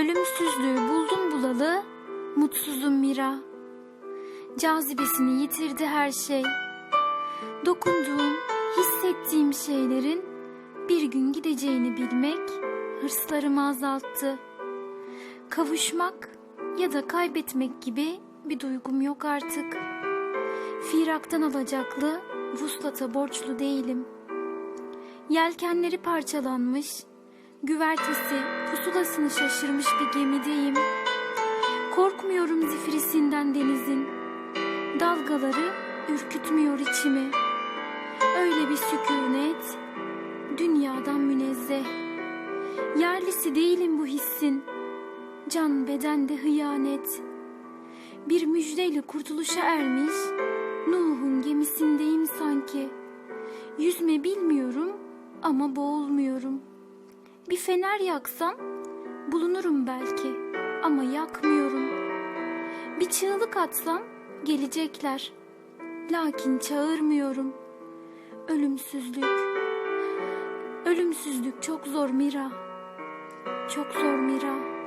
Ölümsüzlüğü buldum bulalı, mutsuzum Mira. Cazibesini yitirdi her şey. Dokunduğum, hissettiğim şeylerin bir gün gideceğini bilmek hırslarımı azalttı. Kavuşmak ya da kaybetmek gibi bir duygum yok artık. Firaktan alacaklı, vuslata borçlu değilim. Yelkenleri parçalanmış, güvertesi pusulasını şaşırmış bir gemideyim. Korkmuyorum zifirisinden denizin. Dalgaları ürkütmüyor içimi. Öyle bir sükunet, dünyadan münezzeh. Yerlisi değilim bu hissin. Can bedende hıyanet. Bir müjdeyle kurtuluşa ermiş, Nuh'un gemisindeyim sanki. Yüzme bilmiyorum ama boğulmuyorum. Bir fener yaksam bulunurum belki ama yakmıyorum. Bir çığlık atsam gelecekler. Lakin çağırmıyorum. Ölümsüzlük. Ölümsüzlük çok zor Mira. Çok zor Mira.